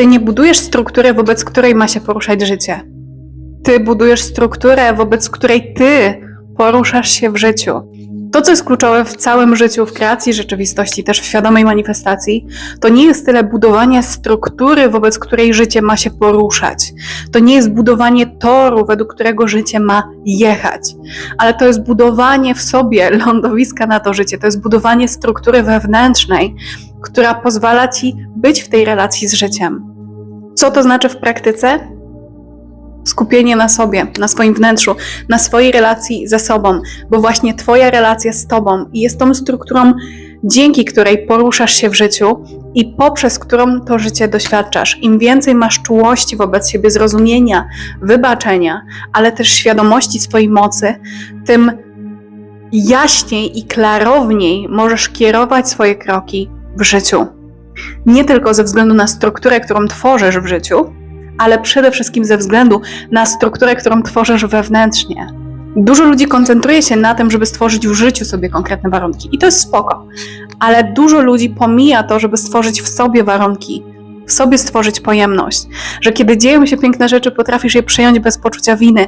Ty nie budujesz struktury, wobec której ma się poruszać życie. Ty budujesz strukturę, wobec której ty poruszasz się w życiu. To, co jest kluczowe w całym życiu, w kreacji rzeczywistości, też w świadomej manifestacji, to nie jest tyle budowanie struktury, wobec której życie ma się poruszać. To nie jest budowanie toru, według którego życie ma jechać, ale to jest budowanie w sobie lądowiska na to życie. To jest budowanie struktury wewnętrznej, która pozwala ci być w tej relacji z życiem. Co to znaczy w praktyce? Skupienie na sobie, na swoim wnętrzu, na swojej relacji ze sobą, bo właśnie Twoja relacja z Tobą jest tą strukturą, dzięki której poruszasz się w życiu i poprzez którą to życie doświadczasz. Im więcej masz czułości wobec siebie, zrozumienia, wybaczenia, ale też świadomości swojej mocy, tym jaśniej i klarowniej możesz kierować swoje kroki w życiu. Nie tylko ze względu na strukturę, którą tworzysz w życiu, ale przede wszystkim ze względu na strukturę, którą tworzysz wewnętrznie. Dużo ludzi koncentruje się na tym, żeby stworzyć w życiu sobie konkretne warunki i to jest spoko, ale dużo ludzi pomija to, żeby stworzyć w sobie warunki, w sobie stworzyć pojemność, że kiedy dzieją się piękne rzeczy, potrafisz je przyjąć bez poczucia winy.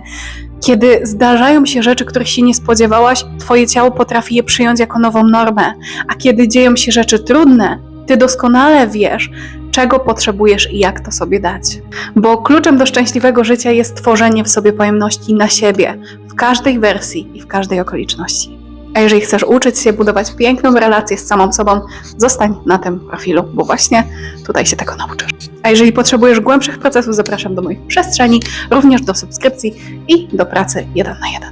Kiedy zdarzają się rzeczy, których się nie spodziewałaś, twoje ciało potrafi je przyjąć jako nową normę, a kiedy dzieją się rzeczy trudne, ty doskonale wiesz, czego potrzebujesz i jak to sobie dać. Bo kluczem do szczęśliwego życia jest tworzenie w sobie pojemności na siebie, w każdej wersji i w każdej okoliczności. A jeżeli chcesz uczyć się budować piękną relację z samą sobą, zostań na tym profilu, bo właśnie tutaj się tego nauczysz. A jeżeli potrzebujesz głębszych procesów, zapraszam do moich przestrzeni, również do subskrypcji i do pracy jeden na jeden.